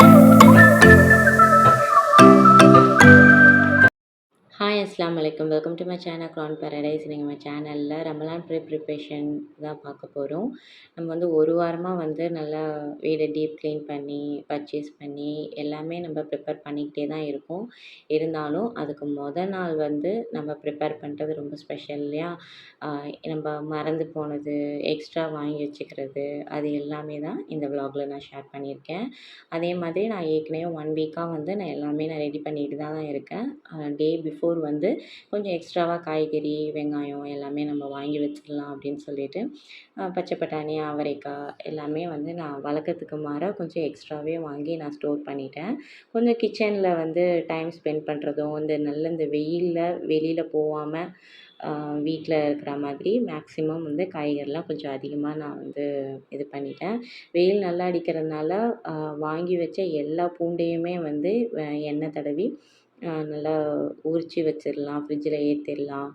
you அஸ்லாம் வலைக்கம் welcome to my channel crown paradise நீங்கள் நம்ம சேனலில் ரமலான் ப்ரீ ப்ரிப்ரேஷன் தான் பார்க்க போகிறோம் நம்ம வந்து ஒரு வாரமாக வந்து நல்லா வீடை டீப் க்ளீன் பண்ணி பர்ச்சேஸ் பண்ணி எல்லாமே நம்ம ப்ரிப்பேர் பண்ணிக்கிட்டே தான் இருக்கோம். இருந்தாலும் அதுக்கு மொதல் நாள் வந்து நம்ம ப்ரிப்பேர் பண்ணுறது ரொம்ப ஸ்பெஷல் இல்லையா? நம்ம மறந்து போனது எக்ஸ்ட்ரா வாங்கி வச்சுக்கிறது அது எல்லாமே தான் இந்த விலாகில் நான் ஷேர் பண்ணியிருக்கேன். அதே மாதிரி நான் ஏற்கனவே ஒன் வீக்காக வந்து நான் எல்லாமே நான் ரெடி பண்ணிட்டு தான் இருக்கேன். டே பிஃபோர் வந்து கொஞ்சம் எக்ஸ்ட்ராவாக காய்கறி வெங்காயம் எல்லாமே நம்ம வாங்கி வச்சுக்கலாம் அப்படின்னு சொல்லிட்டு பச்சை பட்டாணி அவரைக்காய் எல்லாமே வந்து நான் வழக்கத்துக்கு மாற கொஞ்சம் எக்ஸ்ட்ராவே வாங்கி நான் ஸ்டோர் பண்ணிட்டேன். கொஞ்சம் கிச்சனில் வந்து டைம் ஸ்பெண்ட் பண்ணுறதும் இந்த நல்ல இந்த வெயிலில் வெளியில் போகாமல் வீட்டில் இருக்கிற மாதிரி மேக்ஸிமம் வந்து காய்கறிலாம் கொஞ்சம் அதிகமாக நான் வந்து இது பண்ணிட்டேன். வெயில் நல்லா அடிக்கிறதுனால வாங்கி வச்ச எல்லா பூண்டையுமே வந்து எண்ணெய் தடவி நல்லா உரித்து வச்சிடலாம் ஃப்ரிட்ஜில் ஏற்றிடலாம்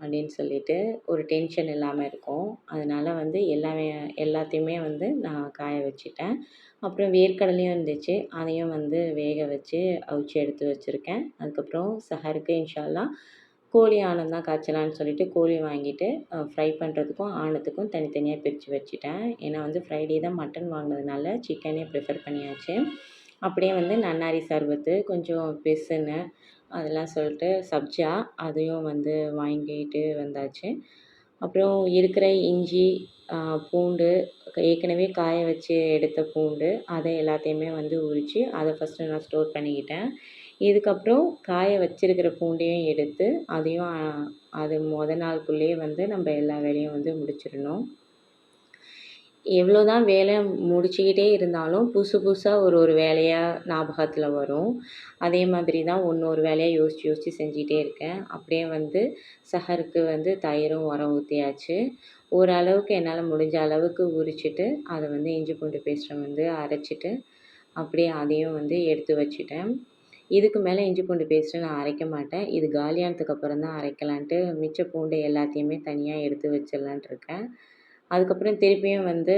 அப்படின்னு சொல்லிட்டு ஒரு டென்ஷன் இல்லாமல் இருக்கும். அதனால் வந்து எல்லாமே எல்லாத்தையுமே வந்து நான் காய வச்சுட்டேன். அப்புறம் வேர்க்கடலையும் இருந்துச்சு. அதையும் வந்து வேக வச்சு அவிச்சு எடுத்து வச்சுருக்கேன். அதுக்கப்புறம் சஹருக்கு இன்ஷால்லா கோழி ஆனம் தான் காய்ச்சலான்னு சொல்லிட்டு கோழி வாங்கிட்டு ஃப்ரை பண்ணுறதுக்கும் ஆனத்துக்கும் தனித்தனியாக பிரித்து வச்சுட்டேன். ஏன்னா வந்து ஃப்ரைடே தான் மட்டன் வாங்கினதுனால சிக்கனே ப்ரிஃபர் பண்ணியாச்சு. அப்படியே வந்து நன்னாரி சர்பத்து கொஞ்சம் பிசுன்னு அதெல்லாம் சொல்லிட்டு சப்ஜா அதையும் வந்து வாங்கிட்டு வந்தாச்சு. அப்புறம் இருக்கிற இஞ்சி பூண்டு ஏற்கனவே காய வச்சு எடுத்த பூண்டு அதை எல்லாத்தையுமே வந்து உரித்து அதை ஃபஸ்ட்டு நான் ஸ்டோர் பண்ணிக்கிட்டேன். இதுக்கப்புறம் காய வச்சிருக்கிற பூண்டையும் எடுத்து அதையும் அது மொதல் நாளுக்குள்ளேயே வந்து நம்ம எல்லா வேலையும் வந்து முடிச்சிடணும். எவ்வளோ தான் வேலை முடிச்சுக்கிட்டே இருந்தாலும் புதுசு புதுசாக ஒரு ஒரு வேலையாக ஞாபகத்தில் வரும். அதே மாதிரி தான் ஒன்று ஒரு வேலையாக யோசித்து யோசித்து செஞ்சுக்கிட்டே இருக்கேன். அப்படியே வந்து சஹருக்கு வந்து தயிரும் உரம் ஊற்றியாச்சு ஓரளவுக்கு என்னால் முடிஞ்ச அளவுக்கு உரிச்சிட்டு அதை வந்து இஞ்சி பூண்டு பேஸ்ட்டை வந்து அரைச்சிட்டு அப்படியே அதையும் வந்து எடுத்து வச்சுட்டேன். இதுக்கு மேலே இஞ்சி பூண்டு பேஸ்ட்டு நான் அரைக்க மாட்டேன். இது காலியானதுக்கு அப்புறம் தான் அரைக்கலான்ட்டு மிச்ச பூண்டு எல்லாத்தையுமே தனியாக எடுத்து வச்சிடலான்ட்டு இருக்கேன். அதுக்கப்புறம் திருப்பியும் வந்து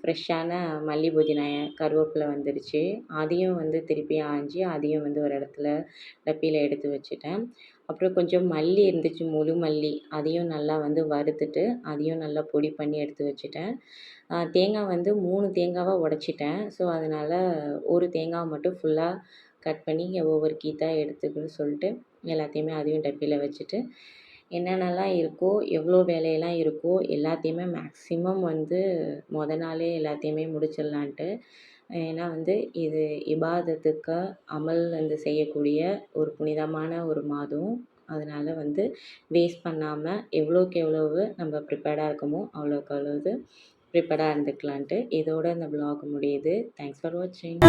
ஃப்ரெஷ்ஷான மல்லி புதினா கருவேப்பிலை வந்துடுச்சு அதையும் வந்து திருப்பி ஆஞ்சி அதையும் வந்து ஒரு இடத்துல டப்பியில் எடுத்து வச்சுட்டேன். அப்புறம் கொஞ்சம் மல்லி இருந்துச்சு முழு மல்லி. அதையும் நல்லா வந்து வறுத்துட்டு அதையும் நல்லா பொடி பண்ணி எடுத்து வச்சுட்டேன். தேங்காய் வந்து மூணு தேங்காவாக உடச்சிட்டேன். ஸோ அதனால் ஒரு தேங்காவை மட்டும் ஃபுல்லாக கட் பண்ணி ஒவ்வொரு கீத்தாக எடுத்துக்கணும்னு சொல்லிட்டு எல்லாத்தையுமே அதையும் டப்பியில் வச்சுட்டு என்னென்னலாம் இருக்கோ எவ்வளோ வேலையெல்லாம் இருக்கோ எல்லாத்தையுமே மேக்ஸிமம் வந்து மொதல் நாளே எல்லாத்தையுமே முடிச்சிடலான்ட்டு. ஏன்னா வந்து இது இபாதத்துக்கு அமல் வந்து செய்யக்கூடிய ஒரு புனிதமான ஒரு மாதம். அதனால் வந்து வேஸ்ட் பண்ணாமல் எவ்வளோக்கு எவ்வளவு நம்ம ப்ரிப்பேர்டாக இருக்கோமோ அவ்வளோக்கு அவ்வளவு ப்ரிப்பேர்டாக இருந்துக்கலான்ட்டு. இதோட இந்த ப்ளாக் முடியுது. தேங்க்ஸ் ஃபார் வாட்சிங்